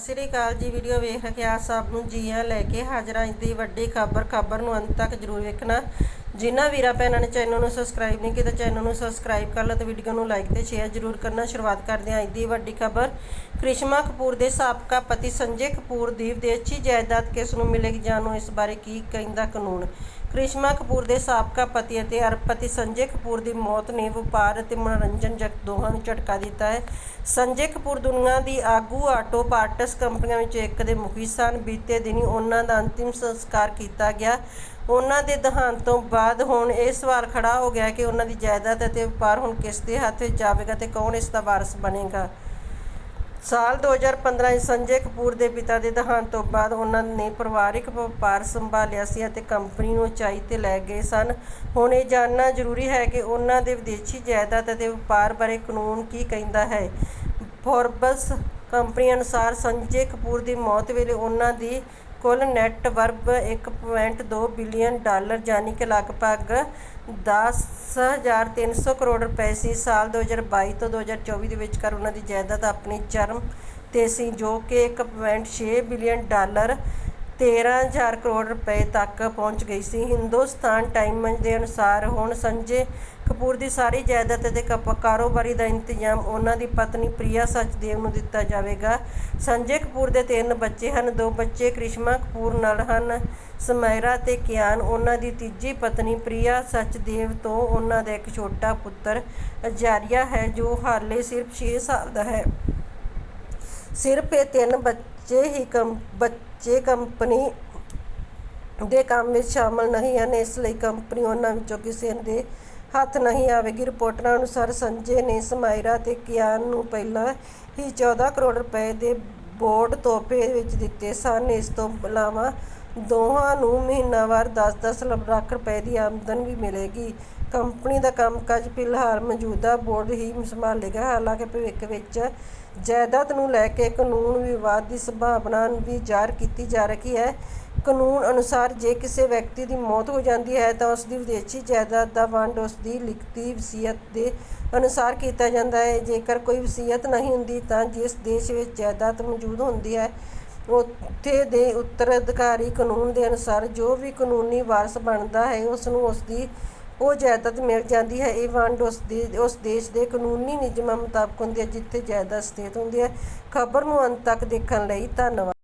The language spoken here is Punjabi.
ਸਤਿ ਸ੍ਰੀ ਅਕਾਲ ਜੀ, ਵੀਡੀਓ ਵੇਖ ਰਹੇ ਆ ਸਭ ਨੂੰ ਜੀਆਂ ਲੈ ਕੇ ਹਾਜ਼ਰਾਂ ਅੱਜ ਦੀ ਵੱਡੀ ਖਬਰ ਖਬਰ ਨੂੰ ਅੰਤ ਤੱਕ ਜਰੂਰ ਵੇਖਣਾ। ਜਿਨ੍ਹਾਂ ਵੀਰਾਂ ਭੈਣਾਂ ਨੇ ਚੈਨਲ ਨੂੰ ਸਬਸਕ੍ਰਾਈਬ ਨਹੀਂ ਕੀਤਾ, ਚੈਨਲ ਨੂੰ ਸਬਸਕ੍ਰਾਈਬ ਕਰ ਲਓ ਤੇ ਵੀਡੀਓ ਨੂੰ ਲਾਈਕ ਤੇ ਸ਼ੇਅਰ ਜਰੂਰ ਕਰਨਾ। ਸ਼ੁਰੂਆਤ ਕਰਦੇ ਹਾਂ ਅੱਜ ਦੀ ਵੱਡੀ ਖਬਰ। ਕ੍ਰਿਸ਼ਮਾ ਕਪੂਰ ਦੇ ਸਾਬਕਾ ਪਤੀ ਸੰਜੇ ਕਪੂਰ ਦੀ ਵਿਦੇਸ਼ੀ ਜਾਇਦਾਦ ਕਿਸ ਨੂੰ ਮਿਲੇਗੀ, ਜਾਣੋ ਇਸ ਬਾਰੇ ਕੀ ਕਹਿੰਦਾ ਕਾਨੂੰਨ। ਕਰਿਸ਼ਮਾ ਕਪੂਰ ਦੇ ਸਾਬਕਾ ਪਤੀ ਅਤੇ ਅਰਬਪਤੀ ਸੰਜੇ ਕਪੂਰ ਦੀ ਮੌਤ ਨੇ ਵਪਾਰ ਅਤੇ ਮਨੋਰੰਜਨ ਜਗਤ ਦੋਹਾਂ ਨੂੰ ਝਟਕਾ ਦਿੱਤਾ ਹੈ। ਸੰਜੇ ਕਪੂਰ ਦੁਨੀਆ ਦੀ ਆਗੂ ਆਟੋ ਪਾਰਟਸ ਕੰਪਨੀਆਂ ਵਿੱਚੋਂ ਇੱਕ ਦੇ ਮੁਖੀ ਸਨ। ਬੀਤੇ ਦਿਨੀ ਉਹਨਾਂ ਦਾ ਅੰਤਿਮ ਸੰਸਕਾਰ ਕੀਤਾ ਗਿਆ। ਉਹਨਾਂ ਦੇ ਦੇਹਾਂਤ ਤੋਂ ਬਾਅਦ ਹੁਣ ਇਹ ਸਵਾਲ ਖੜਾ ਹੋ ਗਿਆ ਕਿ ਉਹਨਾਂ ਦੀ ਜਾਇਦਾਦ ਅਤੇ ਵਪਾਰ ਹੁਣ ਕਿਸ ਦੇ ਹੱਥ ਵਿੱਚ ਜਾਵੇਗਾ ਤੇ ਕੌਣ ਇਸ ਦਾ ਵਾਰਸ ਬਣੇਗਾ? ਸਾਲ 2015 ਵਿੱਚ ਸੰਜੇ ਕਪੂਰ ਦੇ ਪਿਤਾ ਦੇ ਦੇਹਾਂਤ ਤੋਂ ਬਾਅਦ ਉਹਨਾਂ ਨੇ ਪਰਿਵਾਰਿਕ ਵਪਾਰ ਸੰਭਾਲਿਆ ਸੀ ਅਤੇ ਕੰਪਨੀ ਨੂੰ ਉਚਾਈ ਤੇ ਲੈ ਗਏ ਸਨ। ਹੁਣ ਇਹ ਜਾਣਨਾ ਜ਼ਰੂਰੀ ਹੈ ਕਿ ਉਹਨਾਂ ਦੇ ਵਿਦੇਸ਼ੀ ਜਾਇਦਾਦ ਅਤੇ ਵਪਾਰ ਬਾਰੇ ਕਾਨੂੰਨ ਕੀ ਕਹਿੰਦਾ ਹੈ। ਫੋਰਬਸ ਕੰਪਨੀ ਅਨੁਸਾਰ ਸੰਜੇ ਕਪੂਰ ਦੀ ਮੌਤ ਵੇਲੇ ਉਹਨਾਂ ਦੀ ਕੁੱਲ ਨੈਟ ਵਰਥ 1.2 ਬਿਲੀਅਨ ਡਾਲਰ ਯਾਨੀ ਕਿ ਲਗਭਗ 10300 ਕਰੋੜ ਰੁਪਏ ਸੀ। ਸਾਲ 2022 ਤੋਂ 2024 ਦੇ ਵਿਚਕਾਰ ਉਹਨਾਂ ਦੀ ਜਾਇਦਾਦ ਆਪਣੀ ਚਰਮ ਤੇ ਸੀ, ਜੋ ਕਿ 1.6 ਬਿਲੀਅਨ ਡਾਲਰ 13000 ਕਰੋੜ ਰੁਪਏ ਤੱਕ ਪਹੁੰਚ ਗਈ ਸੀ। ਹਿੰਦੁਸਤਾਨ ਟਾਈਮਜ਼ ਦੇ ਅਨੁਸਾਰ ਹੁਣ ਸੰਜੇ ਕਪੂਰ ਦੀ ਸਾਰੀ ਜਾਇਦਾਦ ਅਤੇ ਕਪ- ਕਾਰੋਬਾਰੀ ਦਾ ਇੰਤਜ਼ਾਮ ਉਹਨਾਂ ਦੀ ਪਤਨੀ ਪ੍ਰਿਆ ਸਚਦੇਵ ਨੂੰ ਦਿੱਤਾ ਜਾਵੇਗਾ। ਸੰਜੇ ਕਪੂਰ ਦੇ ਤਿੰਨ ਬੱਚੇ ਹਨ। ਦੋ ਬੱਚੇ ਕ੍ਰਿਸ਼ਮਾ ਕਪੂਰ ਨਾਲ ਹਨ। ਸਮਾਇਰਾ ਤੇ ਕਿਆਨ, ਉਹਨਾਂ ਦੀ ਤੀਜੀ ਪਤਨੀ ਪ੍ਰਿਆ ਸਚਦੇਵ ਤੋਂ ਉਹਨਾਂ ਦਾ ਇੱਕ ਛੋਟਾ ਪੁੱਤਰ ਅਜਾਰੀਆ ਹੈ, ਜੋ ਹਾਲੇ ਸਿਰਫ 6 ਸਾਲ ਦਾ ਹੈ। ਸਿਰਫ ਇਹ ਤਿੰਨ ਬੱਚੇ ਹੀ ਕੰਮ, ਬੱਚੇ ਕੰਪਨੀ ਦੇ ਕੰਮ ਵਿੱਚ ਸ਼ਾਮਲ ਨਹੀਂ ਹਨ, ਇਸ ਲਈ ਕੰਪਨੀ ਉਹਨਾਂ ਵਿੱਚੋਂ ਕਿਸੇ ਦੇ ਹੱਥ ਨਹੀਂ ਆਵੇਗੀ। ਰਿਪੋਰਟਾਂ ਅਨੁਸਾਰ ਸੰਜੇ ਨੇ ਸਮਾਇਰਾ ਤੇ ਕਿਆਨ ਨੂੰ ਪਹਿਲਾਂ ਹੀ 14 ਕਰੋੜ ਰੁਪਏ ਦੇ ਬੋਰਡ ਤੋਹਫੇ ਵਿੱਚ ਦਿੱਤੇ ਸਨ। ਇਸ ਤੋਂ ਇਲਾਵਾ ਦੋਹਾਂ ਨੂੰ ਮਹੀਨਾਵਾਰ ਦਸ ਦਸ ਲੱਖ ਰੁਪਏ ਦੀ ਆਮਦਨ ਵੀ ਮਿਲੇਗੀ। ਕੰਪਨੀ ਦਾ ਕੰਮਕਾਜ ਫਿਲਹਾਲ ਮੌਜੂਦਾ ਬੋਰਡ ਹੀ ਸੰਭਾਲੇਗਾ। ਹਾਲਾਂਕਿ ਭਵਿੱਖ ਵਿੱਚ ਜਾਇਦਾਦ ਨੂੰ ਲੈ ਕੇ ਕਾਨੂੰਨ ਵਿਵਾਦ ਦੀ ਸੰਭਾਵਨਾ ਵੀ ਜ਼ਾਹਰ ਕੀਤੀ ਜਾ ਰਹੀ ਹੈ। ਕਾਨੂੰਨ ਅਨੁਸਾਰ ਜੇ ਕਿਸੇ ਵਿਅਕਤੀ ਦੀ ਮੌਤ ਹੋ ਜਾਂਦੀ ਹੈ ਤਾਂ ਉਸਦੀ ਵਿਦੇਸ਼ੀ ਜਾਇਦਾਦ ਦਾ ਵੰਡ ਉਸਦੀ ਲਿਖਤੀ ਵਸੀਅਤ ਦੇ ਅਨੁਸਾਰ ਕੀਤਾ ਜਾਂਦਾ ਹੈ। ਜੇਕਰ ਕੋਈ ਵਸੀਅਤ ਨਹੀਂ ਹੁੰਦੀ ਤਾਂ ਜਿਸ ਦੇਸ਼ ਵਿੱਚ ਜਾਇਦਾਦ ਮੌਜੂਦ ਹੁੰਦੀ ਹੈ ਉੱਥੇ ਦੇ ਉੱਤਰਾਧਿਕਾਰੀ ਕਾਨੂੰਨ ਦੇ ਅਨੁਸਾਰ ਜੋ ਵੀ ਕਾਨੂੰਨੀ ਵਾਰਸ ਬਣਦਾ ਹੈ ਉਸ ਨੂੰ ਉਸ ਦੀ ਉਹ ਜਾਇਦਾਦ ਮਿਲ ਜਾਂਦੀ ਹੈ। ਇਹ ਵੰਡ ਉਸ ਦੇ, ਉਸ ਦੇਸ਼ ਦੇ ਕਾਨੂੰਨੀ ਨਿਯਮਾਂ ਮੁਤਾਬਕ ਹੁੰਦੀ ਹੈ, ਜਿੱਥੇ ਜਾਇਦਾਦ ਸਥਿਤ ਹੁੰਦੀ ਹੈ। ਖਬਰ ਨੂੰ ਅੰਤ ਤੱਕ ਦੇਖਣ ਲਈ ਧੰਨਵਾਦ।